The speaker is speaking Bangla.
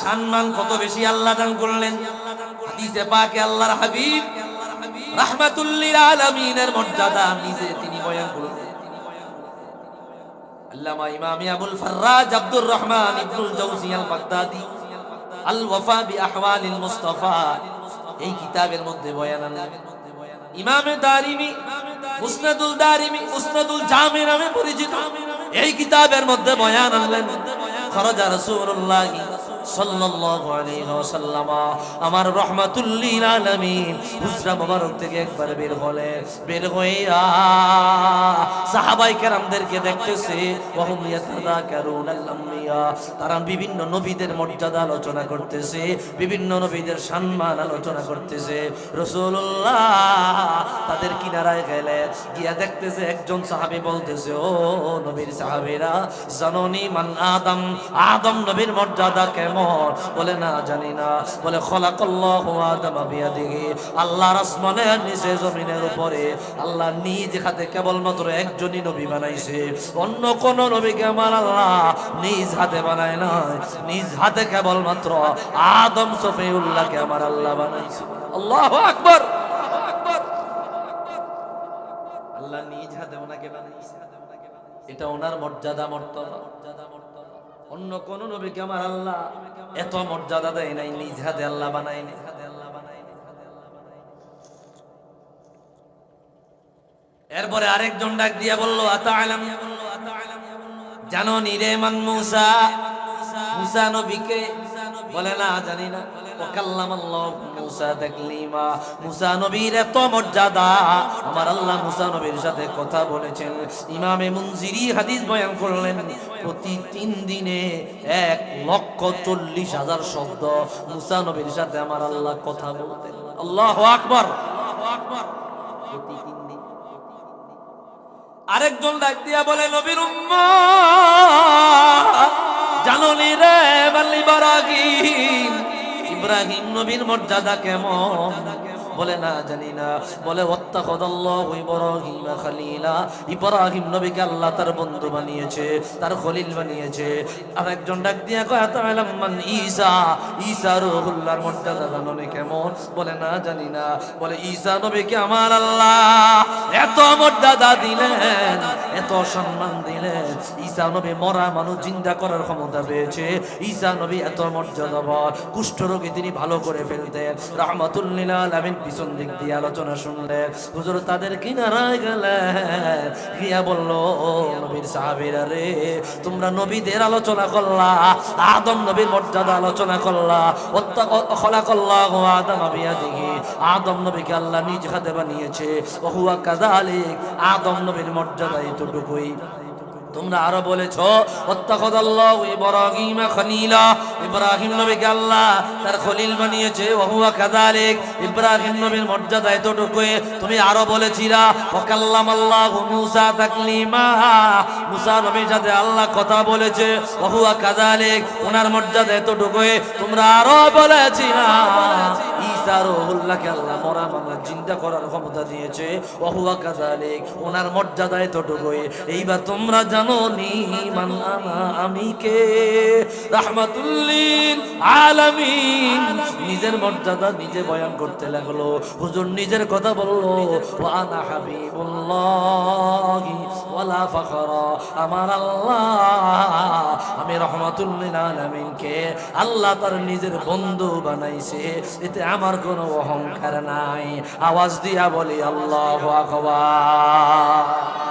সম্মান কত বেশি আল্লাহ দান করলেন। হাদিসে পাকে আল্লাহর হাবিব রাহমাতুল্লিল আলামিনের মর্যাদা নিজে তিনি বয়ান করলেন। আল্লামা Abul Faraj Abdur Rahman Ibnul al Baghdadi আল ওয়াফা বি আহওয়ালিল মুস্তাফা এই কিতাবের মধ্যে বয়ান আনলেন ইমামে দারিমি, মুসনাদুল দারিমি, মুসনাদুল জামি নামে পরিচিত এই কিতাবের মধ্যে বয়ান আনলেন। খরজা রাসূলুল্লাহ সাল্লাল্লাহু আলাইহি ওয়াসাল্লাম আমার রহমাতুল্লিল আলামিন হুজরা মোবারক থেকে একবার বের হলে বের হইয়া সাহাবাই দেখতেছে তারা বিভিন্ন নবীদের মর্যাদা আলোচনা করতেছে, বিভিন্ন নবীদের সম্মান আলোচনা করতেছে। তাদের কিনারায় গেলে গিয়া দেখতেছে, একজন সাহাবী বলতেছে, ও নবীর সাহাবীরা, জাননি মান আদম? আদম নবীর মর্যাদা কেমন? বলে, না, জানি না। বলে আদম আল্লাহর আসমানের নিচে জমিনের উপরে, আল্লাহ নিজ হাতে কেবলমাত্র একজনই নবী বানাইছে। অন্য কোন নবীকে আমার আল্লাহ নিজ হাতে বানায় নাই। নিজ হাতে কেবলমাত্র আদম সফিউল্লাহকে আমার আল্লাহ বানাইছে। আল্লাহু আকবার! আল্লাহ নিজ হাতে ওনাকে বানাইছে। এটা ওনার মর্যাদা মর্যাদা অন্য কোন নবীকে আমার আল্লাহ এত মর্যাদা দেয় নাই, নিজ হাতে আল্লাহ বানায়নি এরপরে আরেকজন ডাক দিয়া বলল জানো নি রে মান মুসা? মুসা নবীকে? বলে না, জানি না। আল্লাহ কথা বলেছেন। হাদিস প্রতি তিন দিনে এক লক্ষ চল্লিশ হাজার শব্দ। সাথে আমার আল্লাহ কথা আকবর। আরেকজন ডাক দিয়া বলে নবীর জানলি রে বাল্লি ইব্রাহিম ইব্রাহিম নবীর মর্যাদা কেমন? বলে না, জানি না। বলে ইব্রাহিম নবীকে আল্লাহ তার বন্ধু বানিয়েছে, তার খলিল বানিয়েছে। আর একজন ডাক দিয়া কয় মান ঈসা? ঈসা রুহুল্লাহর মর্যাদা জাননি কেমন? বলে, না, জানি না। বলে, ঈসা নবীকে আমার আল্লাহ এত মর্যাদা দিলেন, এত সম্মান দিলেন। ঈসা নবী মরা মানুষ জিন্দা করার ক্ষমতা পেয়েছে। ঈসা নবী এত কুষ্ঠ রোগী তিনি ভালো করে ফেলতেন। রহমাতুল্লিল আলামিন পিছন দিক দিয়ে আলোচনা শুনলেন হুজুর তাদের কিনারায় গেলেন গিয়া বলল ও নবীর সাহাবীরা রে, তোমরা নবীদের আলোচনা করলা, আদম নবীর মর্যাদা আলোচনা করলা খলাকাল্লাহু আদম বিয়াদিহি, আদম নবীকে আল্লাহ নিজ হাতে বানিয়েছে, ওহুয়া কাযালিক, আদম নবীর মর্যাদা এতটুকুই। তোমরা আরও বলেছ ওয়াত্তাখাদাল্লাহু ইব্রাহিম খলিলা ইব্রাহিম নবীকে আল্লাহ তার খলিল বানিয়েছে, ওহুয়া কাযালিক। ইব্রাহিম নবীর মর্যাদা এতটুকুই তুমি আরও বলেছিলা, ওয়াকাল্লামাল্লাহু মুসা তাকলিমা। মুসা নবীর সাথে আল্লাহ কথা বলেছে, ওহুয়া কাযালিক, ওনার মর্যাদা এতটুকুই তোমরা আরও বলেছিলা। ঈসা রুহুল্লাহকে আল্লাহ মরা মামলা চিন্তা করার ক্ষমতা দিয়েছে, ওহুয়া কাযালিক, ওনার মর্যাদা এতটুকুই। এইবার তোমরা জানো নি মান আমি কে নিজের মর্যাদা নিজে বয়ান করতে লাগল। হুজুর নিজের কথা বলল আমার আল্লাহ, আমি রহমাতুল্লিল আলামিনকে আল্লাহ তার নিজের বন্ধু বানাইছে। এতে আমার কোনো অহংকার নাই। আওয়াজ দিয়া বলি, আল্লাহু আকবার।